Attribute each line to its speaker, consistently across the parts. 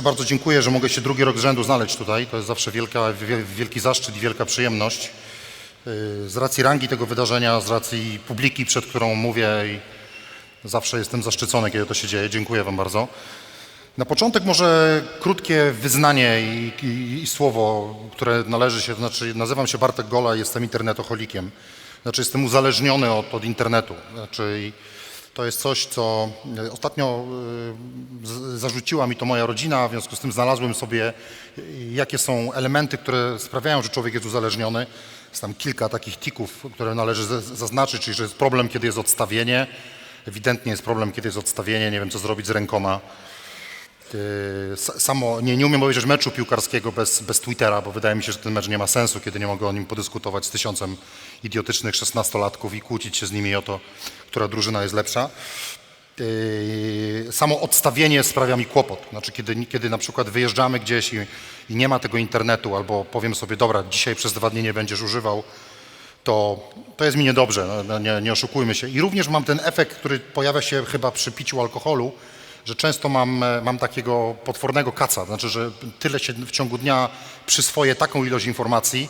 Speaker 1: pierwsze bardzo dziękuję, że mogę się drugi rok z rzędu znaleźć tutaj. To jest zawsze wielka, wie- wielki zaszczyt i wielka przyjemność. Y, Z racji rangi tego wydarzenia, z racji publiki, przed którą mówię zawsze jestem zaszczycony, kiedy to się dzieje. Dziękuję Wam bardzo. Na początek może krótkie wyznanie i, i, i słowo, które należy się, to znaczy nazywam się Bartek Gola jestem internetoholikiem. Znaczy jestem uzależniony od, od internetu. Znaczy to jest coś, co e, ostatnio e, zarzuciła mi to moja rodzina, w związku z tym znalazłem sobie, e, jakie są elementy, które sprawiają, że człowiek jest uzależniony. Jest tam kilka takich tików, które należy zaznaczyć, czyli że jest problem, kiedy jest odstawienie. Ewidentnie jest problem, kiedy jest odstawienie, nie wiem, co zrobić z rękoma. Yy, sa- Samo nie, nie umiem obejrzeć meczu piłkarskiego bez, bez Twittera, bo wydaje mi się, że ten mecz nie ma sensu, kiedy nie mogę o nim podyskutować z tysiącem idiotycznych szesnastolatków i kłócić się z nimi o to, która drużyna jest lepsza. Yy, Samo odstawienie sprawia mi kłopot. Znaczy, kiedy, kiedy na przykład wyjeżdżamy gdzieś i, i nie ma tego internetu, albo powiem sobie, dobra, dzisiaj przez dwa dni nie będziesz używał, to, to jest mi niedobrze, no, no, nie, nie oszukujmy się. I również mam ten efekt, który pojawia się chyba przy piciu alkoholu, że często mam, e, mam takiego potwornego kaca, znaczy, że tyle się w ciągu dnia przyswoję taką ilość informacji,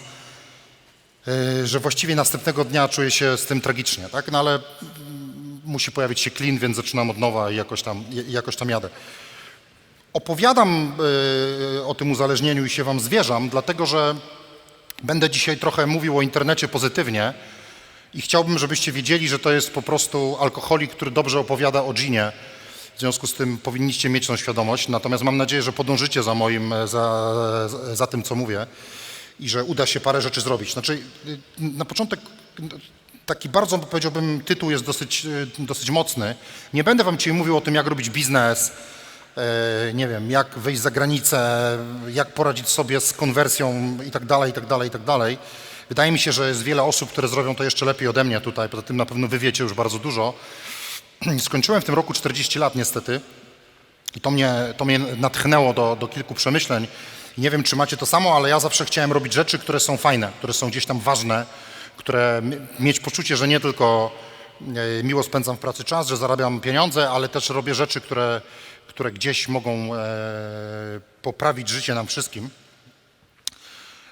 Speaker 1: e, że właściwie następnego dnia czuję się z tym tragicznie, tak? No ale musi pojawić się clean, więc zaczynam od nowa i jakoś tam, jakoś tam jadę. Opowiadam e, o tym uzależnieniu i się wam zwierzam, dlatego że Będę dzisiaj trochę mówił o internecie pozytywnie i chciałbym, żebyście wiedzieli, że to jest po prostu alkoholik, który dobrze opowiada o ginie. W związku z tym powinniście mieć tą świadomość. Natomiast mam nadzieję, że podążycie za moim, za, za- tym, co mówię i że uda się parę rzeczy zrobić. Znaczy, y, na początek y, taki bardzo, powiedziałbym, tytuł jest dosyć, y, dosyć mocny. Nie będę wam dzisiaj mówił o tym, jak robić biznes, nie wiem, jak wyjść za granicę, jak poradzić sobie z konwersją i tak dalej, i tak dalej, i tak dalej. Wydaje mi się, że jest wiele osób, które zrobią to jeszcze lepiej ode mnie tutaj, poza tym na pewno wy wiecie już bardzo dużo. Skończyłem w tym roku 40 lat niestety i to mnie, to mnie natchnęło do, do kilku przemyśleń. Nie wiem, czy macie to samo, ale ja zawsze chciałem robić rzeczy, które są fajne, które są gdzieś tam ważne, które mieć poczucie, że nie tylko e, miło spędzam w pracy czas, że zarabiam pieniądze, ale też robię rzeczy, które, które gdzieś mogą e, poprawić życie nam wszystkim.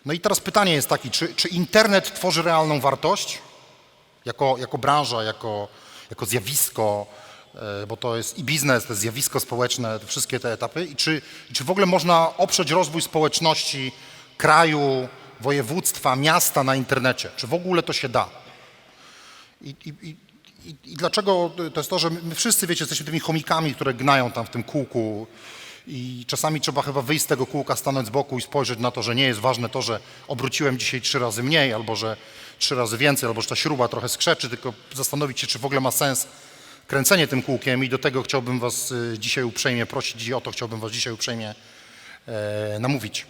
Speaker 1: No i teraz pytanie jest takie, czy, czy internet tworzy realną wartość jako, jako branża, jako, jako zjawisko, e, bo to jest i biznes, to jest zjawisko społeczne, wszystkie te etapy i czy, czy w ogóle można oprzeć rozwój społeczności, kraju, województwa, miasta na internecie? Czy w ogóle to się da? I, i, i, I dlaczego to jest to, że my wszyscy, wiecie, jesteśmy tymi chomikami, które gnają tam w tym kółku i czasami trzeba chyba wyjść z tego kółka, stanąć z boku i spojrzeć na to, że nie jest ważne to, że obróciłem dzisiaj trzy razy mniej, albo że trzy razy więcej, albo że ta śruba trochę skrzeczy, tylko zastanowić się, czy w ogóle ma sens kręcenie tym kółkiem i do tego chciałbym was y, dzisiaj uprzejmie prosić i o to chciałbym was dzisiaj uprzejmie e, namówić.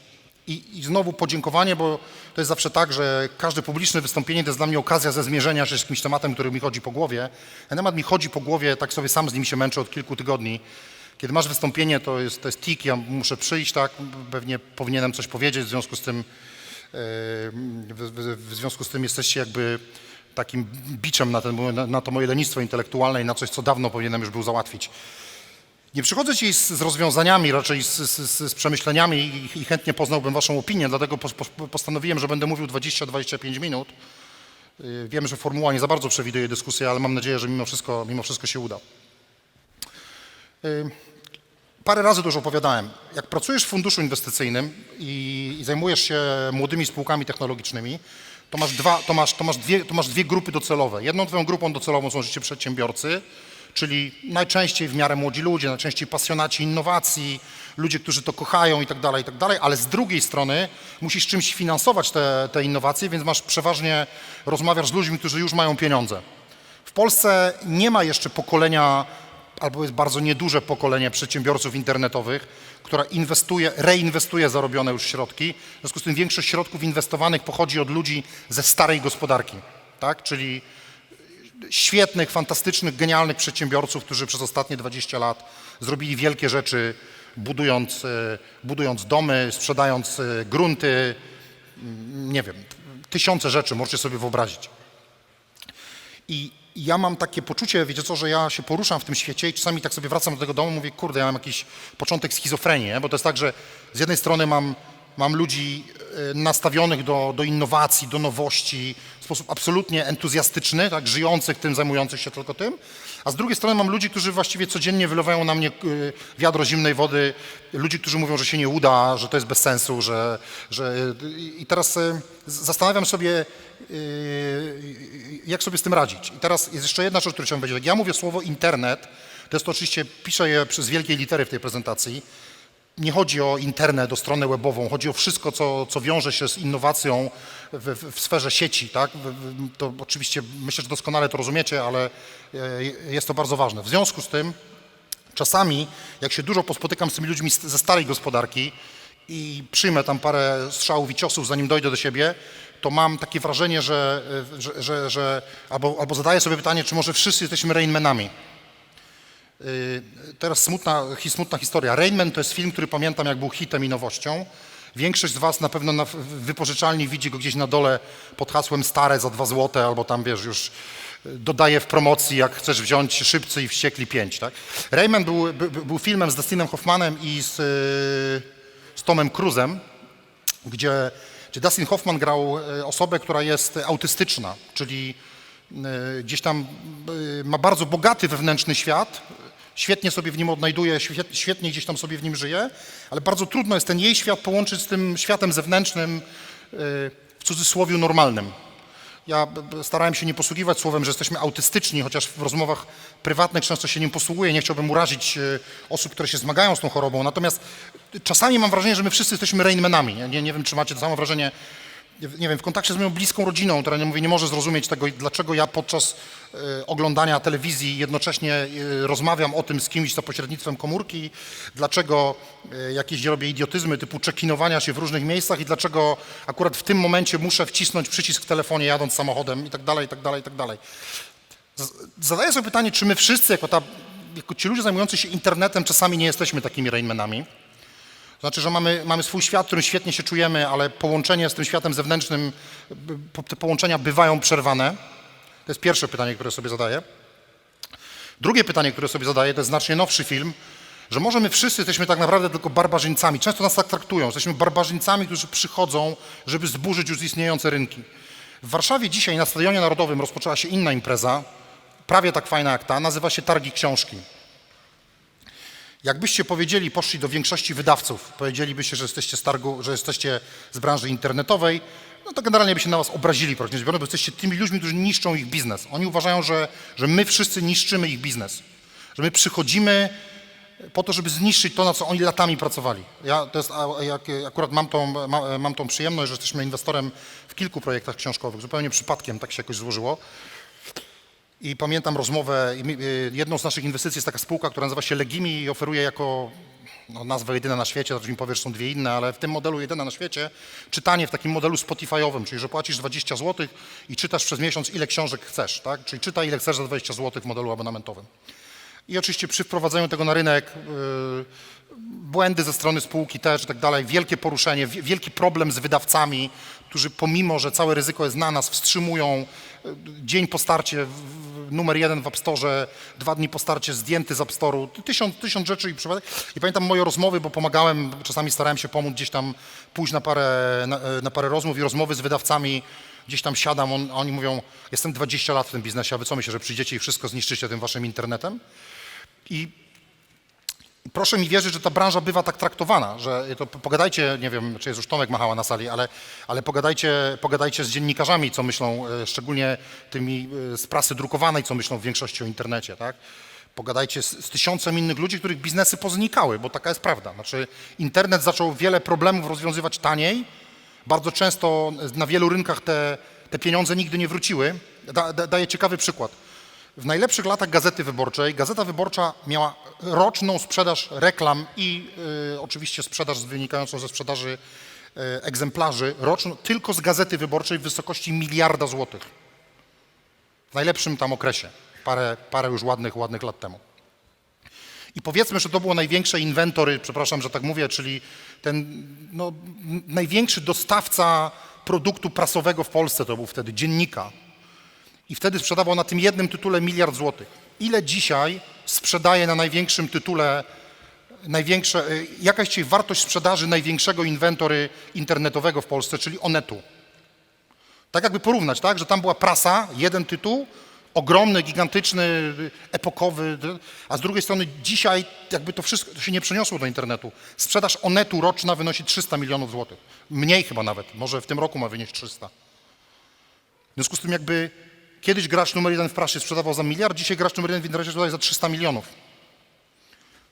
Speaker 1: I, I znowu podziękowanie, bo to jest zawsze tak, że każde publiczne wystąpienie to jest dla mnie okazja ze zmierzenia się z jakimś tematem, który mi chodzi po głowie. Ten temat mi chodzi po głowie, tak sobie sam z nim się męczę od kilku tygodni. Kiedy masz wystąpienie, to jest, to jest tik, ja muszę przyjść, tak, pewnie powinienem coś powiedzieć, w związku z tym, e, w, związku z tym jesteście jakby takim biczem na, ten, na, to moje lenistwo intelektualne i na coś, co dawno powinienem już był załatwić. Nie przychodzę dzisiaj z, z rozwiązaniami, raczej z, z, z, przemyśleniami i, i chętnie poznałbym Waszą opinię, dlatego pos, pos, postanowiłem, że będę mówił 20-25 minut. Y, Wiem, że formuła nie za bardzo przewiduje dyskusję, ale mam nadzieję, że mimo wszystko, mimo wszystko się uda. Parę razy już opowiadałem. Jak pracujesz w funduszu inwestycyjnym i, i zajmujesz się młodymi spółkami technologicznymi, to masz, dwa, to, masz, to, masz dwie, to masz dwie grupy docelowe. Jedną twoją grupą docelową są życie przedsiębiorcy, czyli najczęściej w miarę młodzi ludzie, najczęściej pasjonaci innowacji, ludzie, którzy to kochają i tak dalej, i tak dalej, ale z drugiej strony musisz czymś finansować te, te innowacje, więc masz przeważnie, rozmawiasz z ludźmi, którzy już mają pieniądze. W Polsce nie ma jeszcze pokolenia, albo jest bardzo nieduże pokolenie przedsiębiorców internetowych, która inwestuje, reinwestuje zarobione już środki. W związku z tym większość środków inwestowanych pochodzi od ludzi ze starej gospodarki, tak? czyli świetnych, fantastycznych, genialnych przedsiębiorców, którzy przez ostatnie 20 lat zrobili wielkie rzeczy, budując, e, budując domy, sprzedając e, grunty, mm, nie wiem, tysiące rzeczy, możecie sobie wyobrazić. I I ja mam takie poczucie, wiecie co, że ja się poruszam w tym świecie i czasami tak sobie wracam do tego domu, mówię, kurde, ja mam jakiś początek schizofrenii, nie? bo to jest tak, że z jednej strony mam, mam ludzi e, nastawionych do, do innowacji, do nowości w sposób absolutnie entuzjastyczny, tak, żyjących tym, zajmujących się tylko tym, a z drugiej strony mam ludzi, którzy właściwie codziennie wylewają na mnie e, wiadro zimnej wody, ludzi, którzy mówią, że się nie uda, że to jest bez sensu, że... że I teraz e, zastanawiam sobie, jak sobie z tym radzić. I teraz jest jeszcze jedna rzecz, którą chciałem powiedzieć. Ja mówię słowo internet, to jest to oczywiście, piszę je przez wielkie litery w tej prezentacji. Nie chodzi o internet, o stronę webową, chodzi o wszystko, co, co wiąże się z innowacją w, w, sferze sieci. Tak? To oczywiście myślę, że doskonale to rozumiecie, ale e, jest to bardzo ważne. W związku z tym Czasami, jak się dużo pospotykam z tymi ludźmi ze starej gospodarki i przyjmę tam parę strzałów i ciosów, zanim dojdę do siebie, to mam takie wrażenie, że, y, że, że, że albo, albo zadaję sobie pytanie, czy może wszyscy jesteśmy Rainmanami. Y, Teraz smutna, smutna historia. Rainman to jest film, który pamiętam, jak był hitem i nowością. Większość z Was na pewno na wypożyczalni widzi go gdzieś na dole pod hasłem stare za 2 złote, albo tam wiesz, już y, dodaje w promocji, jak chcesz wziąć Szybcy i Wściekli 5. Tak? Rayman był, by, by- był filmem z Dustinem Hoffmanem i z, y, z Tomem Cruzem, gdzie, gdzie Dustin Hoffman grał osobę, która jest autystyczna, czyli gdzieś tam ma bardzo bogaty wewnętrzny świat, świetnie sobie w nim odnajduje, świet- świetnie gdzieś tam sobie w nim żyje, ale bardzo trudno jest ten jej świat połączyć z tym światem zewnętrznym, e, w cudzysłowie normalnym. Ja starałem się nie posługiwać słowem, że jesteśmy autystyczni, chociaż w rozmowach prywatnych często się nim posługuję. Nie chciałbym urazić e, osób, które się zmagają z tą chorobą. Natomiast czasami mam wrażenie, że my wszyscy jesteśmy Rainmanami. Nie, nie wiem, czy macie to samo wrażenie. Nie wiem, w kontakcie z moją bliską rodziną, która nie, mówię, nie może zrozumieć tego, dlaczego ja podczas e, oglądania telewizji jednocześnie e, rozmawiam o tym z kimś za pośrednictwem komórki, dlaczego e, jakieś robię idiotyzmy typu czekinowania się w różnych miejscach i dlaczego akurat w tym momencie muszę wcisnąć przycisk w telefonie jadąc samochodem i tak dalej, i tak dalej, i tak dalej. Zadaję sobie pytanie, czy my wszyscy, jako, ta, jako ci ludzie zajmujący się internetem, czasami nie jesteśmy takimi Rainmanami? Znaczy, że mamy, mamy swój świat, w którym świetnie się czujemy, ale połączenie z tym światem zewnętrznym, te połączenia bywają przerwane. To jest pierwsze pytanie, które sobie zadaję. Drugie pytanie, które sobie zadaję, to jest znacznie nowszy film, że może my wszyscy jesteśmy tak naprawdę tylko barbarzyńcami. Często nas tak traktują. Jesteśmy barbarzyńcami, którzy przychodzą, żeby zburzyć już istniejące rynki. W Warszawie dzisiaj na Stadionie Narodowym rozpoczęła się inna impreza, prawie tak fajna jak ta, nazywa się Targi Książki. Jakbyście powiedzieli, poszli do większości wydawców, powiedzielibyście, że jesteście z targu, że jesteście z branży internetowej, no to generalnie by się na was obrazili praktycznie biorąc, bo jesteście tymi ludźmi, którzy niszczą ich biznes. Oni uważają, że, że my wszyscy niszczymy ich biznes. Że my przychodzimy po to, żeby zniszczyć to, na co oni latami pracowali. Ja to jest, akurat mam tą, ma, mam tą przyjemność, że jesteśmy inwestorem w kilku projektach książkowych. Zupełnie przypadkiem tak się jakoś złożyło. I pamiętam rozmowę, y, jedną z naszych inwestycji jest taka spółka, która nazywa się Legimi i oferuje jako no, jedyna na świecie, zaraz mi powiesz, są dwie inne, ale w tym modelu jedyna na świecie, czytanie w takim modelu Spotify'owym, czyli że płacisz 20 zł i czytasz przez miesiąc ile książek chcesz, tak? Czyli czytaj ile chcesz za 20 zł w modelu abonamentowym. I oczywiście przy wprowadzeniu tego na rynek yy, błędy ze strony spółki też i tak dalej, wielkie poruszenie, wi- wielki problem z wydawcami, którzy pomimo, że całe ryzyko jest na nas, wstrzymują yy, dzień po starcie, numer jeden w App Store, dwa dni po starcie zdjęty z App Store'u, tysiąc, tysiąc rzeczy i przypadek. I pamiętam moje rozmowy, bo pomagałem, czasami starałem się pomóc gdzieś tam pójść na parę, na, na parę rozmów i rozmowy z wydawcami, gdzieś tam siadam, on, oni mówią, jestem 20 lat w tym biznesie, a wy co myślicie, że przyjdziecie i wszystko zniszczycie tym waszym internetem? I proszę mi wierzyć, że ta branża bywa tak traktowana, że to po- pogadajcie, nie wiem, czy jest już Tomek Machała na sali, ale, ale pogadajcie, pogadajcie z dziennikarzami, co myślą, e, szczególnie tymi e, z prasy drukowanej, co myślą w większości o internecie, tak? Pogadajcie z, z tysiącem innych ludzi, których biznesy poznikały, bo taka jest prawda. Znaczy, internet zaczął wiele problemów rozwiązywać taniej. Bardzo często na wielu rynkach te, te pieniądze nigdy nie wróciły. Da, da, daję ciekawy przykład. W najlepszych latach Gazety Wyborczej Gazeta Wyborcza miała roczną sprzedaż reklam i y, oczywiście sprzedaż wynikającą ze sprzedaży y, egzemplarzy roczną tylko z Gazety Wyborczej w wysokości miliarda złotych. W najlepszym tam okresie, parę, parę już ładnych, ładnych lat temu. I powiedzmy, że to było największe inwentory, przepraszam, że tak mówię, czyli ten no, największy dostawca produktu prasowego w Polsce to był wtedy dziennika. I wtedy sprzedawał na tym jednym tytule miliard złotych. Ile dzisiaj sprzedaje na największym tytule, największe, y, jaka jest dzisiaj wartość sprzedaży największego inwentory internetowego w Polsce, czyli Onetu? Tak jakby porównać, tak, że tam była prasa, jeden tytuł, ogromny, gigantyczny, y, epokowy, y, a z drugiej strony dzisiaj jakby to wszystko to się nie przeniosło do internetu. Sprzedaż Onetu roczna wynosi 300 milionów złotych. Mniej chyba nawet, może w tym roku ma wynieść 300. W związku z tym jakby kiedyś gracz numer jeden w prasie sprzedawał za miliard, dzisiaj gracz numer jeden w internecie sprzedaje za 300 milionów.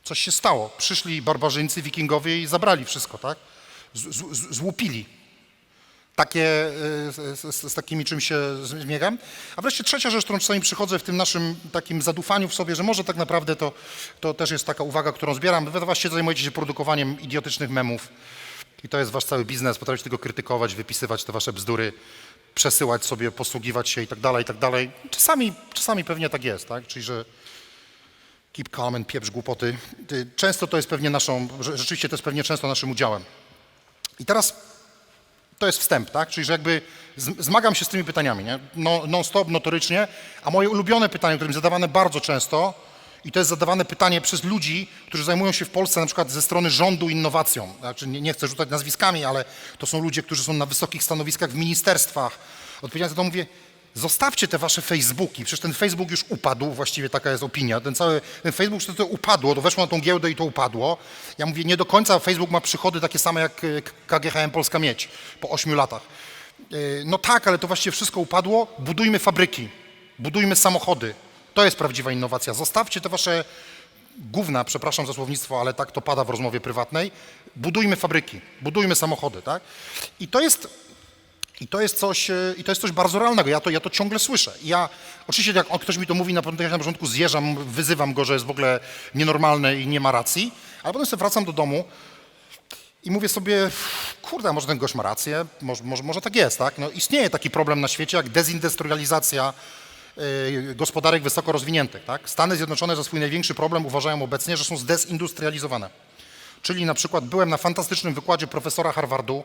Speaker 1: Coś się stało. Przyszli barbarzyńcy, wikingowie i zabrali wszystko, tak? Z, z, złupili. Takie, z, z, z takimi czym się zmiegam. A wreszcie trzecia rzecz, którą czasami przychodzę w tym naszym takim zadufaniu w sobie, że może tak naprawdę to, to też jest taka uwaga, którą zbieram. Wy właściwie zajmujecie się produkowaniem idiotycznych memów i to jest wasz cały biznes. Potraficie tego krytykować, wypisywać te wasze bzdury, przesyłać sobie, posługiwać się i tak dalej, i tak dalej. Czasami, czasami pewnie tak jest, tak? Czyli, że keep calm and pieprz głupoty. Często to jest pewnie naszą, rzeczywiście to jest pewnie często naszym udziałem. I teraz to jest wstęp, tak? Czyli, że jakby zmagam się z tymi pytaniami, nie? No, non-stop, notorycznie, a moje ulubione pytanie, które mi zadawane bardzo często, i to jest zadawane pytanie przez ludzi, którzy zajmują się w Polsce na przykład ze strony rządu innowacją. Znaczy, nie, nie chcę rzucać nazwiskami, ale to są ludzie, którzy są na wysokich stanowiskach w ministerstwach. Odpowiedziałem za to mówię, zostawcie te wasze Facebooki, przecież ten Facebook już upadł, właściwie taka jest opinia. Ten cały, ten Facebook to, to upadło, to weszło na tą giełdę i to upadło. Ja mówię, nie do końca Facebook ma przychody takie same jak KGHM Polska Miedź po ośmiu latach. E, No tak, ale to właściwie wszystko upadło. Budujmy fabryki, budujmy samochody. To jest prawdziwa innowacja. Zostawcie te wasze gówna, przepraszam za słownictwo, ale tak to pada w rozmowie prywatnej. Budujmy fabryki, budujmy samochody, tak? I to jest i to jest coś, e, i to jest coś bardzo realnego. Ja to, ja to ciągle słyszę. Ja, oczywiście jak ktoś mi to mówi, na początku, na początku zjeżdżam, wyzywam go, że jest w ogóle nienormalne i nie ma racji, ale potem sobie wracam do domu i mówię sobie, kurde, może ten gość ma rację, może, może, może tak jest, tak? No, istnieje taki problem na świecie jak dezindustrializacja gospodarek wysoko rozwiniętych, tak? Stany Zjednoczone za swój największy problem uważają obecnie, że są zdezindustrializowane. Czyli na przykład byłem na fantastycznym wykładzie profesora Harvardu,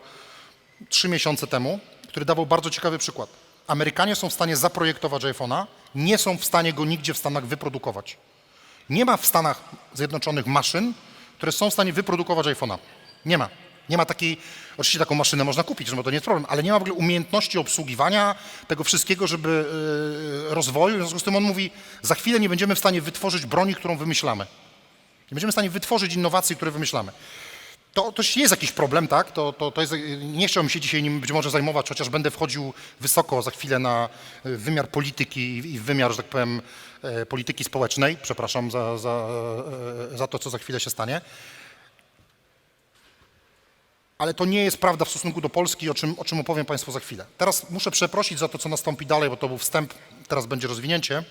Speaker 1: trzy miesiące temu, który dawał bardzo ciekawy przykład. Amerykanie są w stanie zaprojektować iPhone'a, nie są w stanie go nigdzie w Stanach wyprodukować. Nie ma w Stanach Zjednoczonych maszyn, które są w stanie wyprodukować iPhone'a. Nie ma. Nie ma takiej, oczywiście taką maszynę można kupić, bo to nie jest problem, ale nie ma w ogóle umiejętności obsługiwania tego wszystkiego, żeby yy, rozwoju. W związku z tym on mówi, za chwilę nie będziemy w stanie wytworzyć broni, którą wymyślamy. Nie będziemy w stanie wytworzyć innowacji, które wymyślamy. To, to jest jakiś problem, tak? To, to, to jest, nie chciałbym się dzisiaj nim być może zajmować, chociaż będę wchodził wysoko za chwilę na y, wymiar polityki i wymiar, że tak powiem, e, polityki społecznej. Przepraszam za, za, e, za to, co za chwilę się stanie. Ale to nie jest prawda w stosunku do Polski, o czym, o czym opowiem Państwu za chwilę. Teraz muszę przeprosić za to, co nastąpi dalej, bo to był wstęp, teraz będzie rozwinięcie.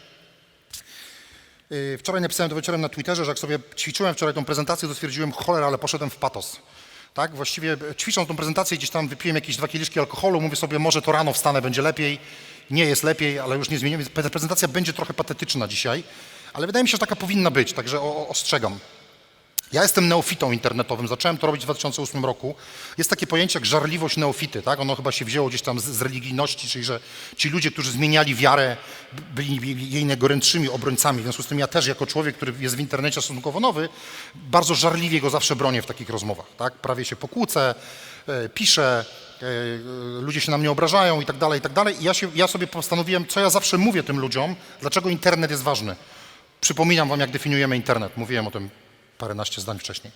Speaker 1: Yy, Wczoraj napisałem to wieczorem na Twitterze, że jak sobie ćwiczyłem wczoraj tą prezentację, to stwierdziłem, cholera, ale poszedłem w patos. Tak, właściwie e, ćwicząc tą prezentację, gdzieś tam wypiłem jakieś dwa kieliszki alkoholu, mówię sobie, może to rano wstanę, będzie lepiej. Nie jest lepiej, ale już nie zmienię, więc pre- prezentacja będzie trochę patetyczna dzisiaj, ale wydaje mi się, że taka powinna być, także ostrzegam. Ja jestem neofitą internetowym, zacząłem to robić w 2008 roku. Jest takie pojęcie jak żarliwość neofity, tak? Ono chyba się wzięło gdzieś tam z, z religijności, czyli że ci ludzie, którzy zmieniali wiarę, byli jej najgorętszymi obrońcami. W związku z tym ja też jako człowiek, który jest w internecie stosunkowo nowy, bardzo żarliwie go zawsze bronię w takich rozmowach, tak? Prawie się pokłócę, e, piszę, e, e, ludzie się na mnie obrażają i tak dalej, i tak dalej. I ja, się, ja sobie postanowiłem, co ja zawsze mówię tym ludziom, dlaczego internet jest ważny. Przypominam wam, jak definiujemy internet. Mówiłem o tym paręnaście zdań wcześniej.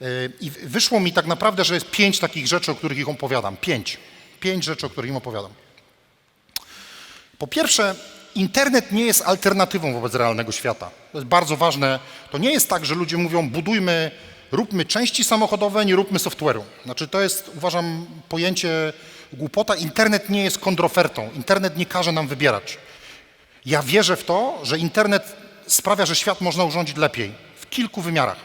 Speaker 1: Yy, I wyszło mi tak naprawdę, że jest pięć takich rzeczy, o których ich opowiadam. Pięć. Pięć rzeczy, o których im opowiadam. Po pierwsze, internet nie jest alternatywą wobec realnego świata. To jest bardzo ważne. To nie jest tak, że ludzie mówią, budujmy, róbmy części samochodowe, nie róbmy software'u. Znaczy, to jest, uważam, pojęcie głupota. Internet nie jest kontrofertą. Internet nie każe nam wybierać. Ja wierzę w to, że internet sprawia, że świat można urządzić lepiej kilku wymiarach.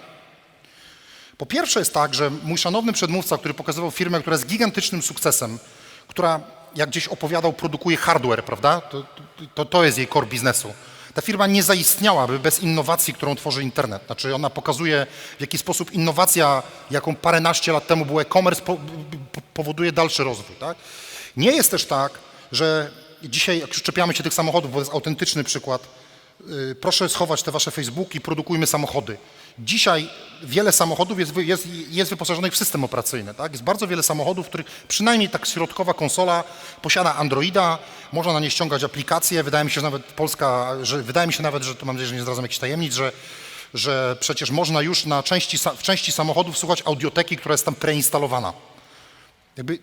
Speaker 1: Po pierwsze jest tak, że mój szanowny przedmówca, który pokazywał firmę, która jest gigantycznym sukcesem, która, jak gdzieś opowiadał, produkuje hardware, prawda? To, to, to jest jej core biznesu. Ta firma nie zaistniałaby bez innowacji, którą tworzy internet. Znaczy ona pokazuje, w jaki sposób innowacja, jaką paręnaście lat temu był e-commerce, po, po, powoduje dalszy rozwój. Tak? Nie jest też tak, że dzisiaj, jak już się tych samochodów, bo to jest autentyczny przykład, proszę schować te wasze Facebooki, produkujmy samochody. Dzisiaj wiele samochodów jest, jest, jest wyposażonych w system operacyjny. Tak? Jest bardzo wiele samochodów, w których przynajmniej tak środkowa konsola posiada Androida, można na nie ściągać aplikacje. Wydaje mi się, że nawet Polska, że wydaje mi się nawet, że to mam nadzieję, że nie zdradzam jakichś tajemnic, że, że przecież można już na części, w części samochodów słuchać audioteki, która jest tam preinstalowana. Jakby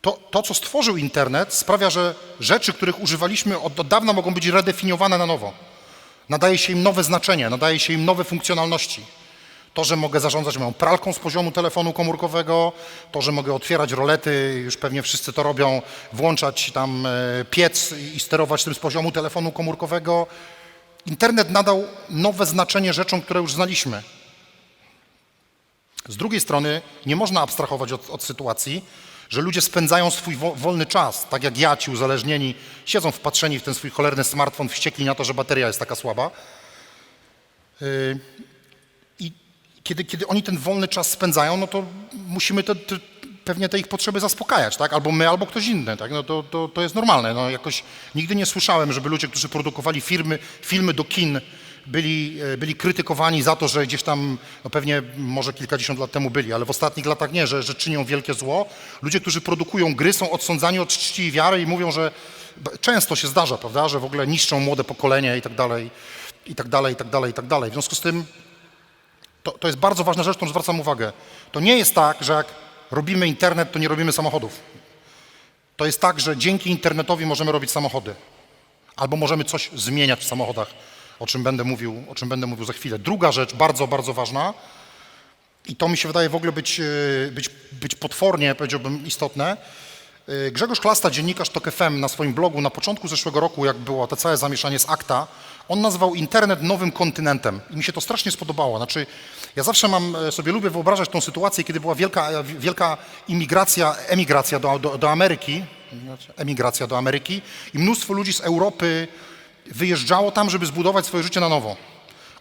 Speaker 1: to, to, co stworzył internet, sprawia, że rzeczy, których używaliśmy od, od dawna, mogą być redefiniowane na nowo. Nadaje się im nowe znaczenie, nadaje się im nowe funkcjonalności. To, że mogę zarządzać moją pralką z poziomu telefonu komórkowego, to, że mogę otwierać rolety, już pewnie wszyscy to robią, włączać tam e, piec i sterować tym z poziomu telefonu komórkowego. Internet nadał nowe znaczenie rzeczom, które już znaliśmy. Z drugiej strony nie można abstrahować od, od sytuacji, że ludzie spędzają swój wo, wolny czas, tak jak ja, ci uzależnieni, siedzą wpatrzeni w ten swój cholerny smartfon, wściekli na to, że bateria jest taka słaba. Yy, I kiedy, kiedy oni ten wolny czas spędzają, no to musimy te, te, pewnie te ich potrzeby zaspokajać, tak? Albo my, albo ktoś inny, tak? No to, to, to jest normalne. No jakoś nigdy nie słyszałem, żeby ludzie, którzy produkowali firmy, filmy do kin, byli, e, byli krytykowani za to, że gdzieś tam, no pewnie może kilkadziesiąt lat temu byli, ale w ostatnich latach nie, że, że czynią wielkie zło. Ludzie, którzy produkują gry, są odsądzani od czci i wiary i mówią, że często się zdarza, prawda, że w ogóle niszczą młode pokolenie i tak dalej, i tak dalej, i tak dalej, i tak dalej. W związku z tym to, to jest bardzo ważna rzecz, którą zwracam uwagę. To nie jest tak, że jak robimy internet, to nie robimy samochodów. To jest tak, że dzięki internetowi możemy robić samochody. Albo możemy coś zmieniać w samochodach, o czym będę mówił, o czym będę mówił za chwilę. Druga rzecz, bardzo, bardzo ważna, i to mi się wydaje w ogóle być, e, być, być potwornie, powiedziałbym, istotne. E, Grzegorz Klasta, dziennikarz TOK FM na swoim blogu na początku zeszłego roku, jak było to całe zamieszanie z akta, on nazwał internet nowym kontynentem i mi się to strasznie spodobało. Znaczy, ja zawsze mam, e, sobie lubię wyobrażać tą sytuację, kiedy była wielka, wielka imigracja, emigracja do, do, do Ameryki, emigracja do Ameryki i mnóstwo ludzi z Europy wyjeżdżało tam, żeby zbudować swoje życie na nowo.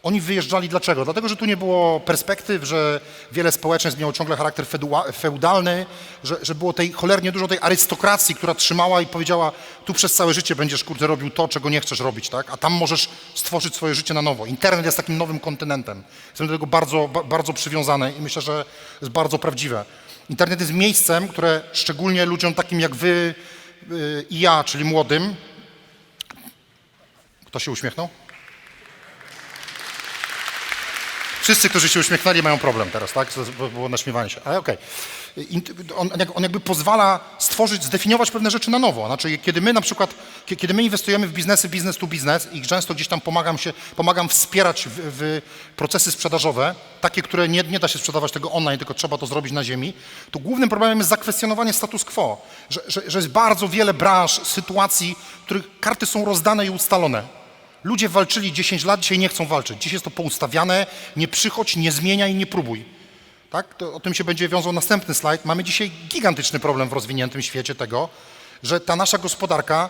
Speaker 1: Oni wyjeżdżali dlaczego? Dlatego, że tu nie było perspektyw, że wiele społeczeństw miało ciągle charakter feudalny, że, że było tej cholernie dużo tej arystokracji, która trzymała i powiedziała, tu przez całe życie będziesz kurde robił to, czego nie chcesz robić, tak? A tam możesz stworzyć swoje życie na nowo. Internet jest takim nowym kontynentem. Jestem do tego bardzo, ba- bardzo przywiązany i myślę, że jest bardzo prawdziwe. Internet jest miejscem, które szczególnie ludziom takim jak wy yy, i ja, czyli młodym, kto się uśmiechnął? Wszyscy, którzy się uśmiechnęli, mają problem teraz, tak? To było naśmiewanie się. Ale okej. Int- On, on jakby pozwala stworzyć, zdefiniować pewne rzeczy na nowo. Znaczy, kiedy my na przykład, kie- kiedy my inwestujemy w biznesy business to business i często gdzieś tam pomagam się, pomagam wspierać w, w procesy sprzedażowe, takie, które nie, nie da się sprzedawać tego online, tylko trzeba to zrobić na ziemi, to głównym problemem jest zakwestionowanie status quo. Że, że, że jest bardzo wiele branż, sytuacji, w których karty są rozdane i ustalone. Ludzie walczyli 10 lat, dzisiaj nie chcą walczyć. Dziś jest to poustawiane, nie przychodź, nie zmieniaj, nie próbuj. Tak? To, o tym się będzie wiązał następny slajd. Mamy dzisiaj gigantyczny problem w rozwiniętym świecie tego, że ta nasza gospodarka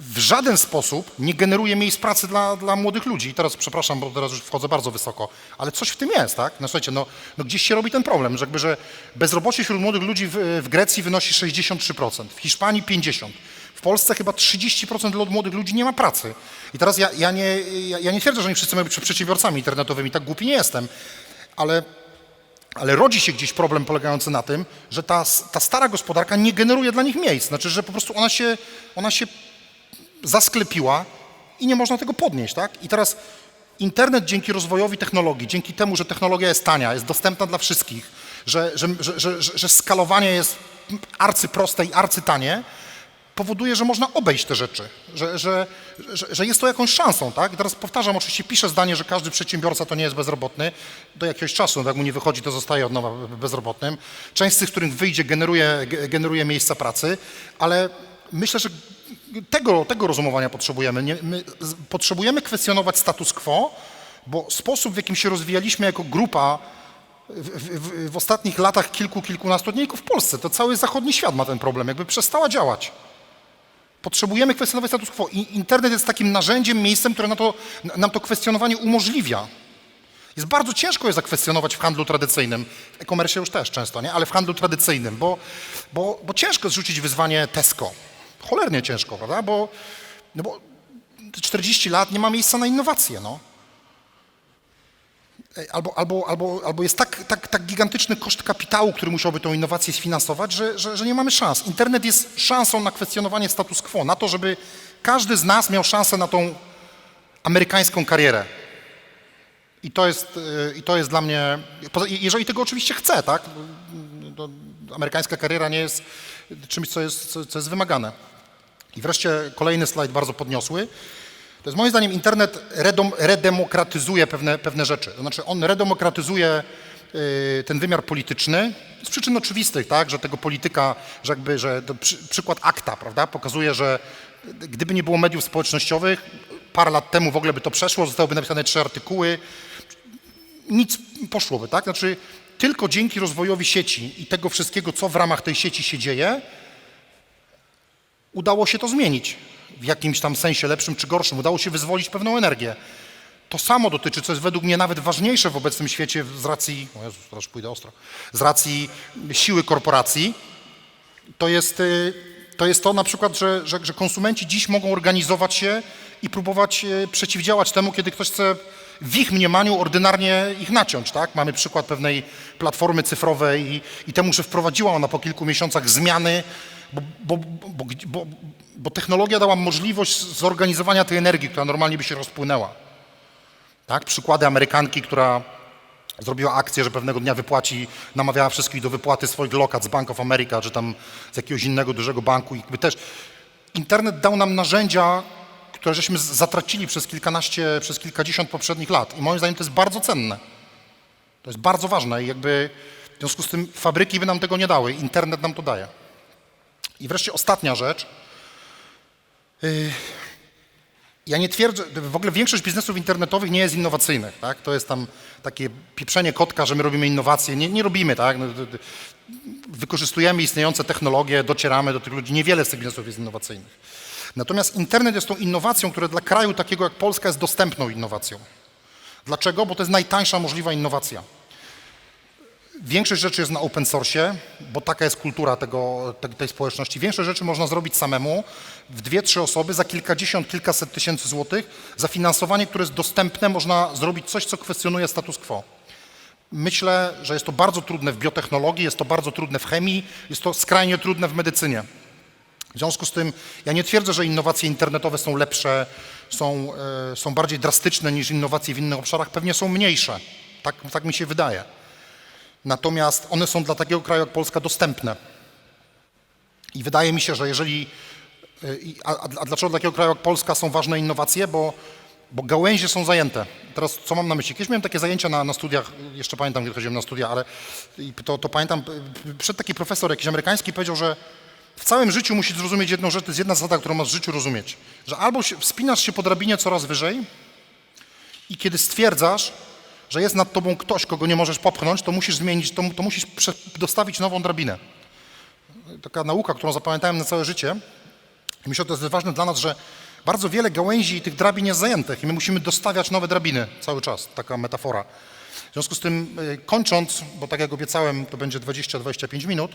Speaker 1: w, żaden sposób nie generuje miejsc pracy dla, dla młodych ludzi. I teraz przepraszam, bo teraz już wchodzę bardzo wysoko, ale coś w tym jest, tak? No słuchajcie, no, no gdzieś się robi ten problem, że jakby, że bezrobocie wśród młodych ludzi w, w Grecji wynosi 63%, w Hiszpanii 50%. W Polsce chyba 30% od młodych ludzi nie ma pracy. I teraz ja, ja, nie, ja, ja nie twierdzę, że oni wszyscy mają być przedsiębiorcami internetowymi, tak głupi nie jestem, ale, ale rodzi się gdzieś problem polegający na tym, że ta, ta stara gospodarka nie generuje dla nich miejsc. Znaczy, że po prostu ona się, ona się zasklepiła i nie można tego podnieść, tak? I teraz internet dzięki rozwojowi technologii, dzięki temu, że technologia jest tania, jest dostępna dla wszystkich, że, że, że, że skalowanie jest arcyproste i arcytanie, powoduje, że można obejść te rzeczy, że, że, że, że jest to jakąś szansą, tak? Teraz powtarzam, oczywiście piszę zdanie, że każdy przedsiębiorca to nie jest bezrobotny do jakiegoś czasu, jak mu nie wychodzi, to zostaje od nowa bezrobotnym. Część z tych, których wyjdzie, generuje, ge- generuje miejsca pracy, ale myślę, że tego, tego rozumowania potrzebujemy. Nie, my potrzebujemy kwestionować status quo, bo sposób, w jakim się rozwijaliśmy jako grupa w, w, w ostatnich latach kilku, tylko w Polsce, to cały zachodni świat ma ten problem, jakby przestała działać. Potrzebujemy kwestionować status quo i internet jest takim narzędziem, miejscem, które na to, nam to kwestionowanie umożliwia. Jest bardzo ciężko je zakwestionować w handlu tradycyjnym, w e-commerce już też często, nie? ale w handlu tradycyjnym, bo, bo, bo ciężko zrzucić wyzwanie Tesco. cholernie ciężko, prawda? Bo, no bo te 40 lat nie ma miejsca na innowacje, no. Albo, albo, albo, albo jest tak, tak, tak gigantyczny koszt kapitału, który musiałby tą innowację sfinansować, że, że, że nie mamy szans. Internet jest szansą na kwestionowanie status quo, na to, żeby każdy z nas miał szansę na tą amerykańską karierę. I to jest, y, i to jest dla mnie, jeżeli tego oczywiście chce, tak? To amerykańska kariera nie jest czymś, co jest, co, co jest wymagane. I wreszcie kolejny slajd bardzo podniosły. To jest moim zdaniem internet redemokratyzuje pewne, pewne rzeczy. To znaczy on redemokratyzuje y, ten wymiar polityczny z przyczyn oczywistych, tak, że tego polityka, że jakby, że przy, przykład akta, prawda, pokazuje, że gdyby nie było mediów społecznościowych, parę lat temu w ogóle by to przeszło, zostałyby napisane trzy artykuły, nic poszłoby, tak? Znaczy tylko dzięki rozwojowi sieci i tego wszystkiego, co w ramach tej sieci się dzieje, udało się to zmienić w jakimś tam sensie lepszym czy gorszym. Udało się wyzwolić pewną energię. To samo dotyczy, co jest według mnie nawet ważniejsze w obecnym świecie z racji, o Jezus, teraz pójdę ostro, z racji siły korporacji, to jest, y, to jest to na przykład, że, że, że konsumenci dziś mogą organizować się i próbować y, przeciwdziałać temu, kiedy ktoś chce w ich mniemaniu ordynarnie ich naciąć. Tak? Mamy przykład pewnej platformy cyfrowej i, i temu, że wprowadziła ona po kilku miesiącach zmiany, bo, bo, bo, bo, bo technologia dała możliwość zorganizowania tej energii, która normalnie by się rozpłynęła. Tak? Przykłady Amerykanki, która zrobiła akcję, że pewnego dnia wypłaci, namawiała wszystkich do wypłaty swoich lokat z Bank of America, czy tam z jakiegoś innego dużego banku. I też internet dał nam narzędzia, które żeśmy zatracili przez kilkanaście, przez kilkadziesiąt poprzednich lat. I moim zdaniem to jest bardzo cenne. To jest bardzo ważne i jakby w związku z tym fabryki by nam tego nie dały, internet nam to daje. I wreszcie ostatnia rzecz. Ja nie twierdzę, w ogóle większość biznesów internetowych nie jest innowacyjnych, tak? To jest tam takie pieprzenie kotka, że my robimy innowacje. Nie, nie robimy, tak? No, Wykorzystujemy istniejące technologie, docieramy do tych ludzi. Niewiele z tych biznesów jest innowacyjnych. Natomiast internet jest tą innowacją, która dla kraju takiego jak Polska jest dostępną innowacją. Dlaczego? Bo to jest najtańsza możliwa innowacja. Większość rzeczy jest na open source, bo taka jest kultura tego, te- tej społeczności. Większość rzeczy można zrobić samemu, w dwie, trzy osoby, za kilkadziesiąt, kilkaset tysięcy złotych. Za finansowanie, które jest dostępne, można zrobić coś, co kwestionuje status quo. Myślę, że jest to bardzo trudne w biotechnologii, jest to bardzo trudne w chemii, jest to skrajnie trudne w medycynie. W związku z tym ja nie twierdzę, że innowacje internetowe są lepsze, są, e, są bardziej drastyczne niż innowacje w innych obszarach, pewnie są mniejsze. Tak, tak mi się wydaje. Natomiast one są dla takiego kraju jak Polska dostępne. I wydaje mi się, że jeżeli. y, A, a dlaczego dla takiego kraju jak Polska są ważne innowacje? Bo, bo gałęzie są zajęte. Teraz co mam na myśli? Kiedyś miałem takie zajęcia na, na studiach, jeszcze pamiętam, kiedy chodziłem na studia, ale to, to pamiętam, przed taki profesor jakiś amerykański powiedział, że w całym życiu musisz zrozumieć jedną rzecz, to jest jedna zasada, którą masz w życiu rozumieć. Że albo się, wspinasz się po drabinie coraz wyżej i kiedy stwierdzasz, że jest nad tobą ktoś, kogo nie możesz popchnąć, to musisz zmienić, to, to musisz dostawić nową drabinę. Taka nauka, którą zapamiętałem na całe życie. I myślę, że to jest ważne dla nas, że bardzo wiele gałęzi tych drabin jest zajętych i my musimy dostawiać nowe drabiny cały czas. Taka metafora. W związku z tym, y, kończąc, bo tak jak obiecałem, to będzie 20-25 minut,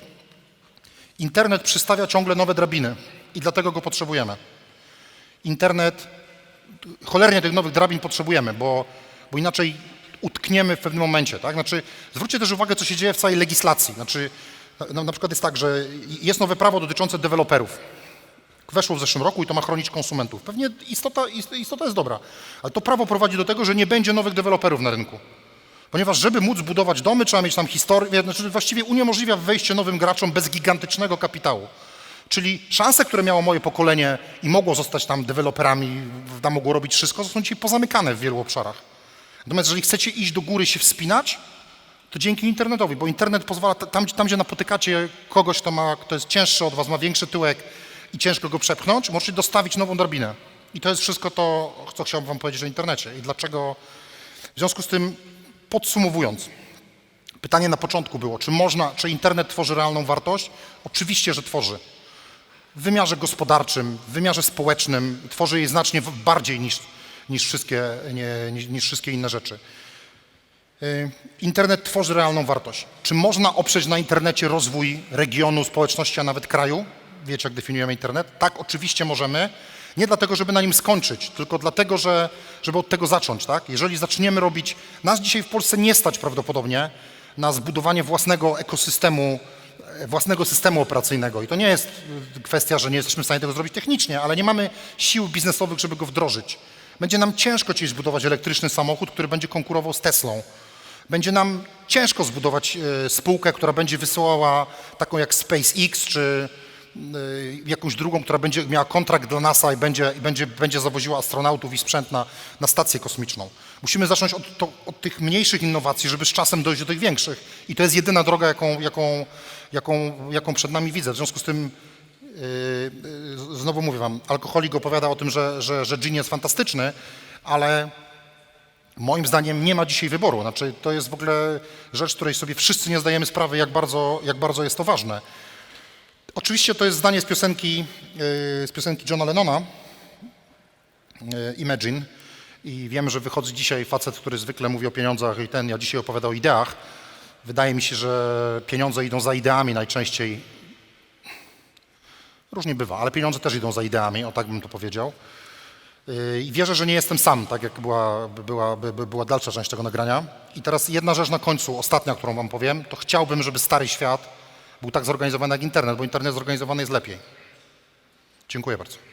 Speaker 1: internet przystawia ciągle nowe drabiny i dlatego go potrzebujemy. Internet cholernie tych nowych drabin potrzebujemy, bo, bo inaczej utkniemy w pewnym momencie. Tak? Znaczy, zwróćcie też uwagę, co się dzieje w całej legislacji. Znaczy, na, na przykład jest tak, że jest nowe prawo dotyczące deweloperów. Weszło w zeszłym roku i to ma chronić konsumentów. Pewnie istota, ist- istota jest dobra, ale to prawo prowadzi do tego, że nie będzie nowych deweloperów na rynku. Ponieważ żeby móc budować domy, trzeba mieć tam historię, znaczy właściwie uniemożliwia wejście nowym graczom bez gigantycznego kapitału. Czyli szanse, które miało moje pokolenie i mogło zostać tam deweloperami, tam mogło robić wszystko, są dzisiaj pozamykane w wielu obszarach. Natomiast jeżeli chcecie iść do góry, się wspinać, to dzięki internetowi, bo internet pozwala, tam, tam gdzie napotykacie kogoś, kto, ma, kto jest cięższy od was, ma większy tyłek i ciężko go przepchnąć, możecie dostawić nową drabinę. I to jest wszystko to, co chciałbym wam powiedzieć o internecie i dlaczego. W związku z tym, podsumowując, pytanie na początku było, czy można, czy internet tworzy realną wartość? Oczywiście, że tworzy. W wymiarze gospodarczym, w wymiarze społecznym tworzy jej znacznie bardziej niż, niż, wszystkie, nie, niż, wszystkie inne rzeczy. Y, Internet tworzy realną wartość. Czy można oprzeć na internecie rozwój regionu, społeczności, a nawet kraju? wiecie, jak definiujemy internet? Tak, oczywiście możemy. Nie dlatego, żeby na nim skończyć, tylko dlatego, że, żeby od tego zacząć, tak? Jeżeli zaczniemy robić, nas dzisiaj w Polsce nie stać prawdopodobnie na zbudowanie własnego ekosystemu, e, własnego systemu operacyjnego. I to nie jest y, kwestia, że nie jesteśmy w stanie tego zrobić technicznie, ale nie mamy sił biznesowych, żeby go wdrożyć. Będzie nam ciężko dzisiaj zbudować elektryczny samochód, który będzie konkurował z Teslą. Będzie nam ciężko zbudować e, spółkę, która będzie wysyłała taką jak SpaceX, czy e, jakąś drugą, która będzie miała kontrakt dla NASA i będzie, będzie, będzie zawoziła astronautów i sprzęt na, na stację kosmiczną. Musimy zacząć od, to, od tych mniejszych innowacji, żeby z czasem dojść do tych większych. I to jest jedyna droga, jaką, jaką, jaką, jaką przed nami widzę. W związku z tym znowu mówię wam, alkoholik opowiada o tym, że, że, że gin jest fantastyczny, ale moim zdaniem nie ma dzisiaj wyboru. Znaczy, to jest w ogóle rzecz, której sobie wszyscy nie zdajemy sprawy, jak bardzo, jak bardzo jest to ważne. Oczywiście to jest zdanie z piosenki, yy, z piosenki Johna Lennona, yy, Imagine. I wiem, że wychodzi dzisiaj facet, który zwykle mówi o pieniądzach i ten, ja dzisiaj opowiadał o ideach. Wydaje mi się, że pieniądze idą za ideami najczęściej Różnie bywa, ale pieniądze też idą za ideami, o tak bym to powiedział. Yy, I wierzę, że nie jestem sam, tak jak była, by była, by, by była dalsza część tego nagrania. I teraz jedna rzecz na końcu, ostatnia, którą wam powiem, to chciałbym, żeby stary świat był tak zorganizowany jak internet, bo internet zorganizowany jest lepiej. Dziękuję bardzo.